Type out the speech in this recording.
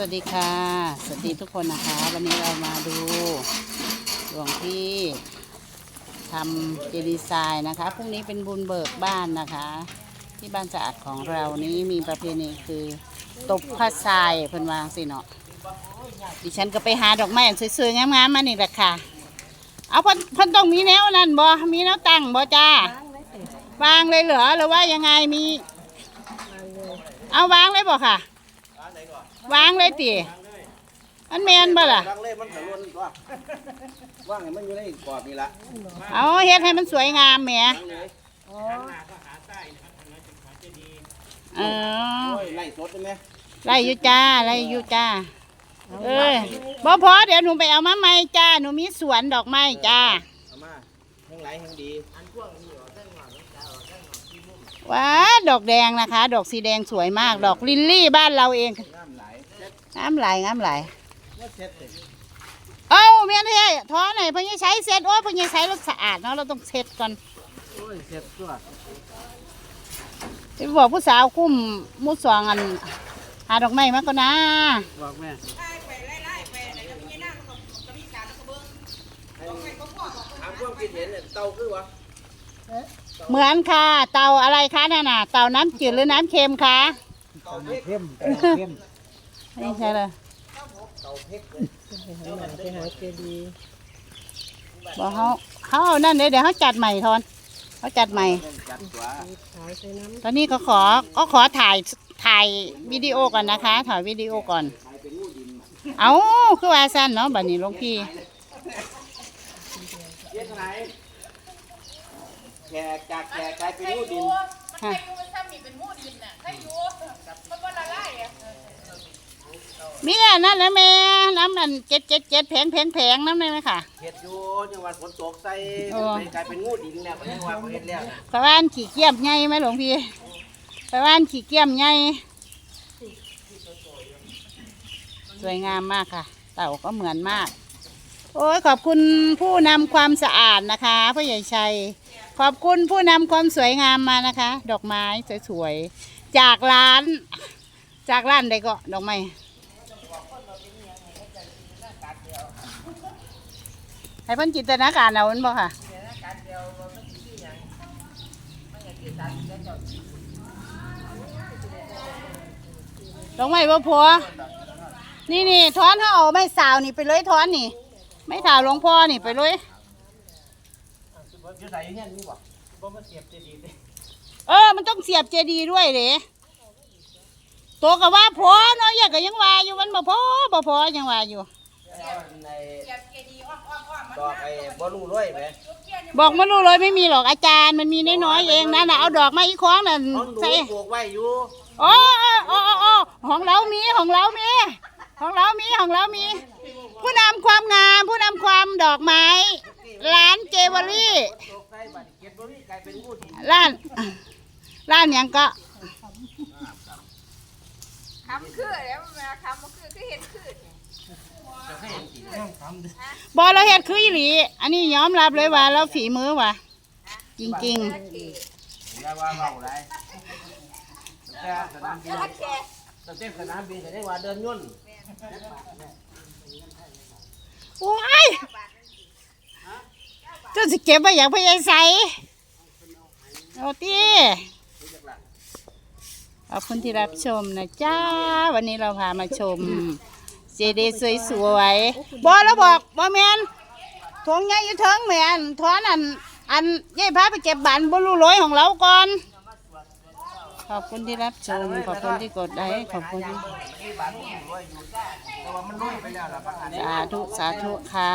วัสดีค่ะ สวัสดีทุกคนนะคะ วันนี้เรามาดูหลวงพี่ทำเจดีย์ทรายนะคะ พรุ่งนี้เป็นบุญเบิกบ้านนะคะ ที่บ้านสะอาดของเรานี้มีประเพณีคือตบผ้าทรายเพิ่นวางสิเนาะ ดิฉันก็ไปหาดอกไม้สวยๆงามๆมานี่แหละค่ะ เอาเพิ่นเพิ่นต้องมีแนวนั่นบ่ มีแนวตั้งบ่จ้าวางเลยเหรอหรือว่ายังไงมี เอาวางเลยบ่ค่ะ วางเลยติอันแมนบ่ล่ะดังเล่มันก็ล้นตัวว่างให้มันอยู่ในกรอบนี่ละเอาเฮ็ดให้มันสวยงามแหมดังเลยเออโอ้ยไล่สดใช่ไหมไล่อยู่จ้าไล่อยู่จ้า เออบ่พอเดี๋ยวหนูไปเอามาใหม่จ้า หนูมีสวนดอกไม้จ้า เอามาแห้งไหลแห้งดีว้าดอกแดงนะคะ ดอกสีแดงสวยมาก ดอกลิลลี่บ้านเราเอง น้ำไหลเซ็ต งามหลายงามหลายว่าเซ็ตเลยเอ้าเมียนเฮ้ยท้อหน่อยเพิ่นยังใช้เซ็ตโอ้ยเพิ่นยังใช้รถสะอาดเนาะเราต้องเซ็ตก่อนโอ้ยเซ็ตตัวไปบอกผู้สาวกุ้มมุดสองอัน หาดอกไม้มาก็นะบอกแม่ถามความคิดเห็นเนี่ยเตาคือวะเหมือนค่ะ เตาอะไรคะนั่นน่ะเตาน้ำจืดหรือน้ำเค็มคะเตาเค็มเค็ม ไม่ใช่เลยเตาเพ็กเลยบอกเขาเขาเอานั่นเดี๋ยวเดี๋ยวเขาจัดใหม่ทอนเขาจัดใหม่จัดกว่าตอนนี้ก็ขอก็ขอถ่ายถ่ายวิดีโอก่อนนะคะถ่ายวิดีโอก่อนใครเป็นงูดินเอาคือว่าสั้นเนาะบัดนี้หลวงพี่เย็ดไหนแขกจากแขกกลายเป็นงูดินค่ะ มีอันนั่นนะแม่น้ำมันเจ็ดเจ็ดเจ็ดแผงแผงแผงน้ำได้ไหมค่ะ เห็ดอยู่จังหวัดฝนตกใส่โอ้ ไปกลายเป็นงูดินแล้วก็ยังว่าบ่เห็ดแล้วไปว่านขี่เกียมไงไหมหลวงพี่ไปว่านขี่เกียมไงสวยงามมากค่ะ เต่าก็เหมือนมาก โอ้ยขอบคุณผู้นำความสะอาดนะคะพ่อใหญ่ชัย ขอบคุณผู้นำความสวยงามมานะคะ ดอกไม้สวยๆจากร้าน จากร้านใดก็ดอกไม้ให้เพิ่นจินตนาการเอาเพิ่นบ่ค่ะดอกไม้บ่พอนี่นี่ถอนเขาเอาไม้สาวนี่ไปเลยถอนนี่ ไม่สาวหลวงพ่อนี่ไปเลยเนี่ยนี่บ่บ่มาเสียบจะดีเลยเออ มันต้องเสียบเจดีย์ด้วยเลย ตัวก็ว่าพอเนาะอยากก็ยังว่าอยู่มันบ่พอบ่พอยังว่าอยู่ ในดอกไอ้บ่รู้รวยไหมบอกมารู้เลยไม่มีหรอกอาจารย์มันมีน้อยๆเองนะน่ะเอาดอกมาอีกคล้องนั่นของหนูใส่ ปลูกไว้อยู่โอ้โอ้โอ้โอ้ของเรามี ของเรามี ของเรามี ของเรามี ผู้นำความงาม ผู้นำความดอกไม้ ร้านเจวอรี่ ตกใส่บัดเก็บบ่มีกลายเป็นงูดินร้าน ร้านหยังก็ คำคือแล้วมันคำมันคือคือเห็นคือจะให้เห็นสิทำบอเราเฮ็ดคืออีหลี อันนี้ยอมรับเลยว่าเราฝีมือว่ะ จริงอย่าว่าเบาไรแต่สนามบินตั้งแต่สนามบินก็ได้ว่าเดินยุ่นๆโอ้ยเจ้าสิเก็บไว้อย่างพยายใสเอาตี ขอบคุณที่รับชมนะจ้า วันนี้เราพามาชมเจดีย์สวยๆบอแล้วบอกบอแมนทวงใหญ่อยู่เทิงแมนทอนอัน อันย่ายพาไปเก็บบันบรูโรยของเราก่อน ขอบคุณที่รับชม ขอบคุณที่กดไลค์ขอบคุณที่สาธุ สาธุค่ะ